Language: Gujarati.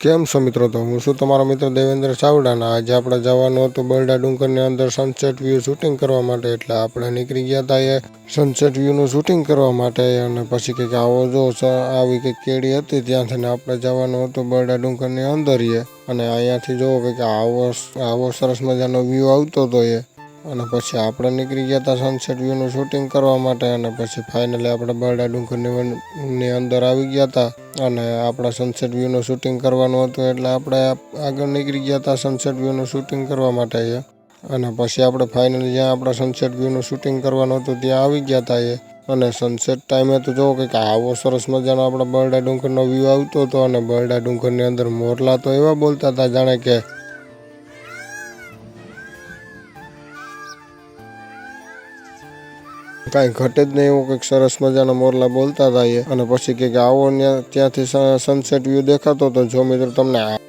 કેમ છો મિત્રો? તો હું છું તમારો મિત્ર દેવેન્દ્ર ચાવડાના. આજે આપણે જવાનું હતું બરડા ડુંગરની અંદર સનસેટ વ્યૂ શૂટિંગ કરવા માટે. એટલે આપણે નીકળી ગયા હતા એ સનસેટ વ્યૂનું શૂટિંગ કરવા માટે. અને પછી કંઈક આવો જો આવી કંઈક કેડી હતી. ત્યાંથી આપણે જવાનું હતું બરડા ડુંગરની અંદર એ. અને અહીંયાથી જોવો કંઈક આવો આવો સરસ મજાનો વ્યૂ આવતો હતો એ. અને પછી આપણે નીકળી ગયા હતા સનસેટ વ્યૂનું શૂટિંગ કરવા માટે અને પછી ફાઇનલી આપણે બરડા ડુંગરની અંદર આવી ગયા હતા અને આપણે સનસેટ વ્યૂનું શૂટિંગ કરવાનું હતું એટલે આપણે આગળ નીકળી ગયા હતા સનસેટ વ્યૂનું શૂટિંગ કરવા માટે એ. અને પછી આપણે ફાઇનલી જ્યાં આપણે સનસેટ વ્યૂનું શૂટિંગ કરવાનું હતું ત્યાં આવી ગયા હતા એ. અને સનસેટ ટાઈમે તો જોવો કે આવો સરસ મજાનો આપણે બરડા ડુંગરનો વ્યૂ આવતો હતો અને બરડા ડુંગરની અંદર મોરલા તો એવા બોલતા હતા જાણે કે કાંઈ ઘટે જ નહીં એવું કંઈક સરસ મજાના મોરલા બોલતા હતા અને પછી કે આવો ત્યાંથી સનસેટ વ્યૂ દેખાતો હતો જો મિત્રો તમને આ